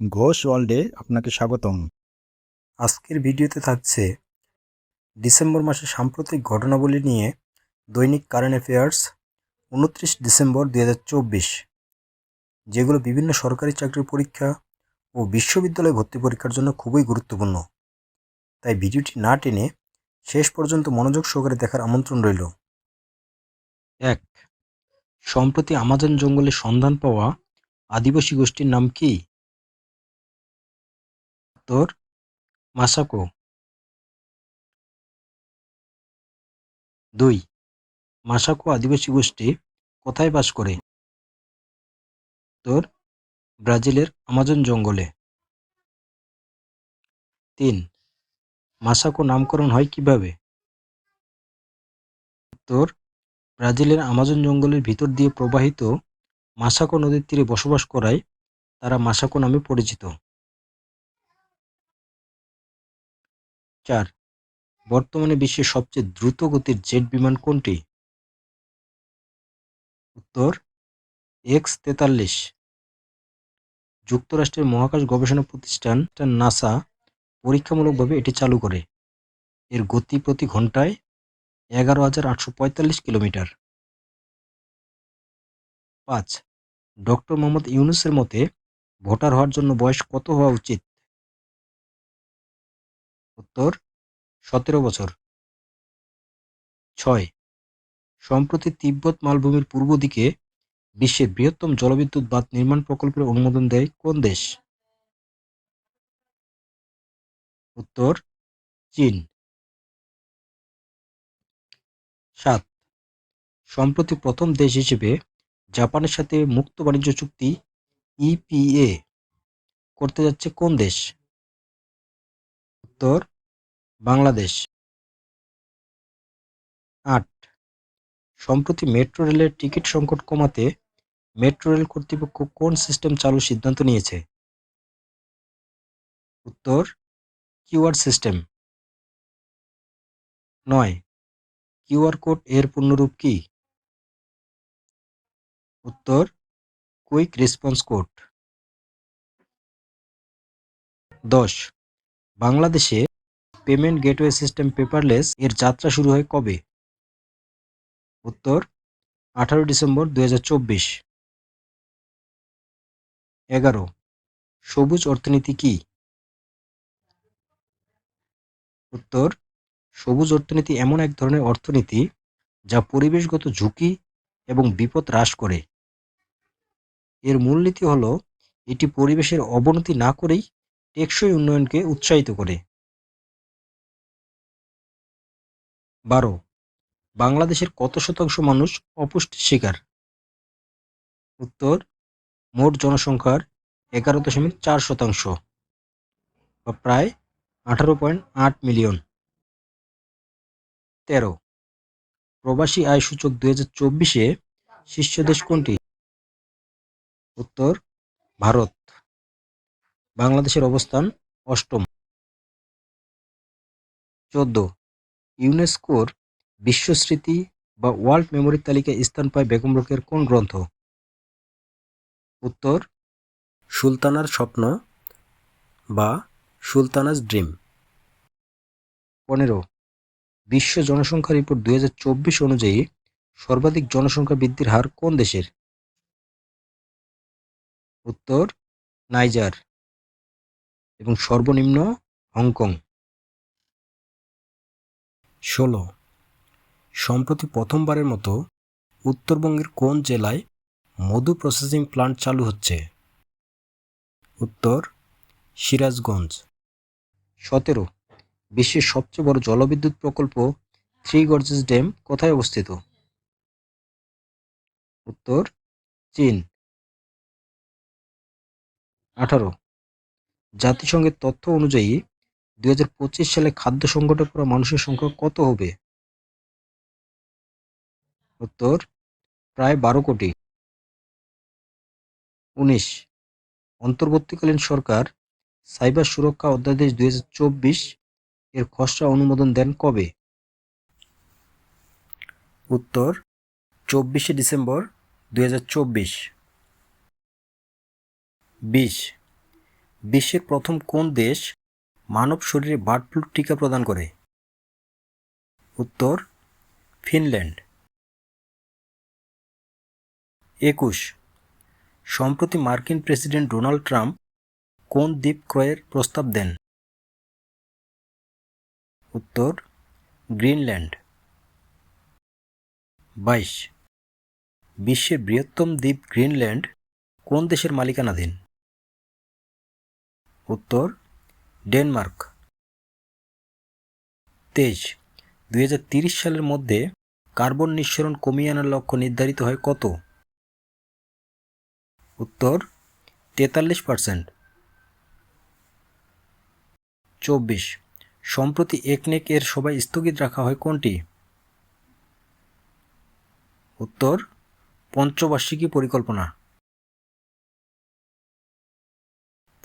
ঘোষ ওয়ার্ল্ডে আপনাকে স্বাগতম। আজকের ভিডিওতে থাকছে ডিসেম্বর মাসের সাম্প্রতিক ঘটনাবলী নিয়ে দৈনিক কারেন্ট অ্যাফেয়ার্স, উনত্রিশ ডিসেম্বর দু হাজার চব্বিশ, যেগুলো বিভিন্ন সরকারি চাকরির পরীক্ষা ও বিশ্ববিদ্যালয় ভর্তি পরীক্ষার জন্য খুবই গুরুত্বপূর্ণ। তাই ভিডিওটি না টেনে শেষ পর্যন্ত মনোযোগ সহকারে দেখার আমন্ত্রণ রইল। এক, সম্প্রতি আমাজন জঙ্গলে সন্ধান পাওয়া আদিবাসী গোষ্ঠীর নাম কি? উত্তর মাসাকো। দুই, মাসাকো আদিবাসী গোষ্ঠী কোথায় বাস করে? উত্তর, ব্রাজিলের আমাজন জঙ্গলে। তিন, মাসাকো নামকরণ হয় কীভাবে? উত্তর, ব্রাজিলের আমাজন জঙ্গলের ভিতর দিয়ে প্রবাহিত মাসাকো নদীর তীরে বসবাস করায় তারা মাসাকো নামে পরিচিত। চার। বর্তমানে বিশ্বের সবচেয়ে দ্রুত গতির জেট বিমান কোনটি? উত্তর, এক্স তেতাল্লিশ। যুক্তরাষ্ট্রের মহাকাশ গবেষণা প্রতিষ্ঠান নাসা পরীক্ষামূলকভাবে এটি চালু করে। এর গতি প্রতি ঘন্টায় এগারো হাজার আটশো পঁয়তাল্লিশ কিলোমিটার। পাঁচ, ডক্টর মোহাম্মদ ইউনুসের মতে ভোটার হওয়ার জন্য বয়স কত হওয়া উচিত? উত্তর, সতেরো বছর। ছয়, সম্প্রতি তিব্বত মালভূমির পূর্ব দিকে বিশ্বের বৃহত্তম জলবিদ্যুৎ বাঁধ নির্মাণ প্রকল্পের অনুমোদন দেয় কোন দেশ? উত্তর, চীন। সাত, সম্প্রতি প্রথম দেশ হিসেবে জাপানের সাথে মুক্ত বাণিজ্য চুক্তি ইপিএ করতে যাচ্ছে কোন দেশ? উত্তর বাংলাদেশ। আট। সম্প্রতি মেট্রো রেলের টিকিট সংকট কমাতে মেট্রো রেল কর্তৃপক্ষ কোন সিস্টেম চালুর সিদ্ধান্ত নিয়েছে? উত্তর কিউআর সিস্টেম। নয়। কিউআর কোড এর পূর্ণরূপ কি? উত্তর, কুইক রেসপন্স কোড। দশ। বাংলাদেশে পেমেন্ট গেটওয়ে সিস্টেম পেপারলেস এর যাত্রা শুরু হয় কবে? উত্তর, আঠারো ডিসেম্বর দু এগারো, সবুজ অর্থনীতি কি? উত্তর, সবুজ অর্থনীতি এমন এক ধরনের অর্থনীতি যা পরিবেশগত ঝুঁকি এবং বিপদ হ্রাস করে। এর মূলনীতি হল, এটি পরিবেশের অবনতি না করেই টেকসই উন্নয়নকে উৎসাহিত করে। বারো, বাংলাদেশের কত শতাংশ মানুষ অপুষ্টির শিকার? উত্তর, মোট জনসংখ্যার এগারো দশমিক চার শতাংশ, বা প্রায় আঠারো পয়েন্ট আট মিলিয়ন। তেরো, প্রবাসী আয় সূচক দুই হাজার চব্বিশে শীর্ষ দেশ কোনটি? উত্তর, ভারত। বাংলাদেশের অবস্থান অষ্টম। চোদ্দ। ইউনেস্কোর বিশ্বস্মৃতি বা ওয়ার্ল্ড মেমোরির তালিকায় স্থান পায় বেগম রোকের কোন গ্রন্থ? উত্তর, সুলতানার স্বপ্ন বা সুলতানাস ড্রিম। পনেরো। বিশ্ব জনসংখ্যা রিপোর্ট দুই হাজার চব্বিশ অনুযায়ী সর্বাধিক জনসংখ্যা বৃদ্ধির হার কোন দেশের? উত্তর, নাইজার। এবং সর্বনিম্ন হংকং। ষোলো। সম্প্রতি প্রথমবারের মতো উত্তরবঙ্গের কোন জেলায় মধু প্রসেসিং প্লান্ট চালু হচ্ছে? উত্তর সিরাজগঞ্জ। সতেরো। বিশ্বের সবচেয়ে বড় জলবিদ্যুৎ প্রকল্প থ্রি গর্জেস ড্যাম কোথায় অবস্থিত? উত্তর চীন। আঠারো। জাতিসংঘের তথ্য অনুযায়ী দুই হাজার পঁচিশ সালে খাদ্য সংকটে পড়া মানুষের সংখ্যা কত হবে? উত্তর, প্রায় বারো কোটি। উনিশ, অন্তর্বর্তীকালীন সরকার সাইবার সুরক্ষা অধ্যাদেশ দুই হাজার চব্বিশ এর খসড়া অনুমোদন দেন কবে? উত্তর, চব্বিশে ডিসেম্বর দুই বিশ বিশ্বের প্রথম কোন দেশ মানব শরীরে বার্ড ফ্লু টিকা প্রদান করে? উত্তর, ফিনল্যান্ড। একুশ, সম্প্রতি মার্কিন প্রেসিডেন্ট ডোনাল্ড ট্রাম্প কোন দ্বীপ ক্রয়ের প্রস্তাব দেন? উত্তর, গ্রিনল্যান্ড। বাইশ, বিশ্বের বৃহত্তম দ্বীপ গ্রিনল্যান্ড কোন দেশের মালিকানাধীন? উত্তর, ডেনমার্ক। তেইশ, দুই সালের মধ্যে কার্বন নিঃসরণ কমিয়ে আনার লক্ষ্য নির্ধারিত হয় কত? উত্তর, তেতাল্লিশ পার্সেন্ট। চব্বিশ, সম্প্রতি একনেক এর সভায় স্থগিত রাখা হয় কোনটি? উত্তর, পঞ্চবার্ষিকী পরিকল্পনা।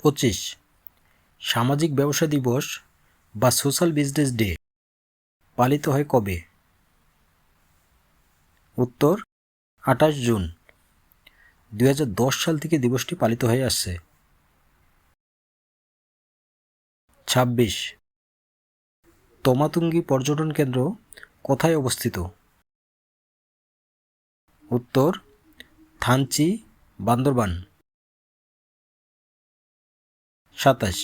পঁচিশ সামাজিক ব্যবসা দিবস বা সোশ্যাল বিজনেস ডে পালিত হয় কবে? উত্তর, আঠাশ জুন। দু হাজার দশ সাল থেকে দিবসটি পালিত হয়ে আসছে। ছাব্বিশ। তমাতুঙ্গি পর্যটন কেন্দ্র কোথায় অবস্থিত? উত্তর, থানচি, বান্দরবান। সাতাশ।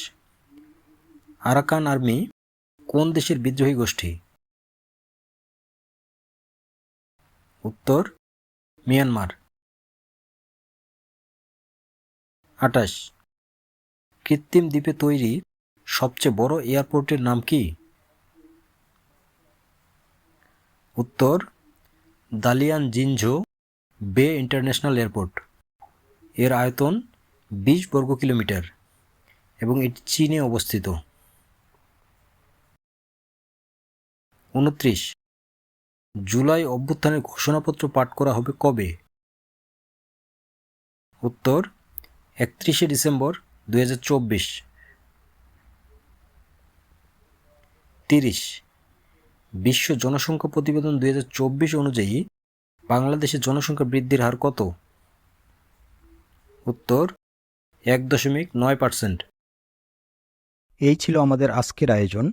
আরাকান আর্মি কোন দেশের বিদ্রোহী গোষ্ঠী? উত্তর, মিয়ানমার। আটাশ কৃত্রিম দ্বীপে তৈরি সবচেয়ে বড় এয়ারপোর্টের নাম কি? উত্তর, Dalian Jinzhou bay international airport. এর আয়তন বিশ বর্গ কিলোমিটার এবং এটি চীনে অবস্থিত। উনত্রিশ। জুলাই অভ্যুত্থানের ঘোষণাপত্র পাঠ করা হবে কবে? উত্তর, একত্রিশে ডিসেম্বর দুই হাজার চব্বিশ। তিরিশ। বিশ্ব জনসংখ্যা প্রতিবেদন দুই হাজার চব্বিশ অনুযায়ী বাংলাদেশের জনসংখ্যা বৃদ্ধির হার কত? উত্তর, এক দশমিক নয় পার্সেন্ট। এই ছিল আমাদের আজকের আয়োজন।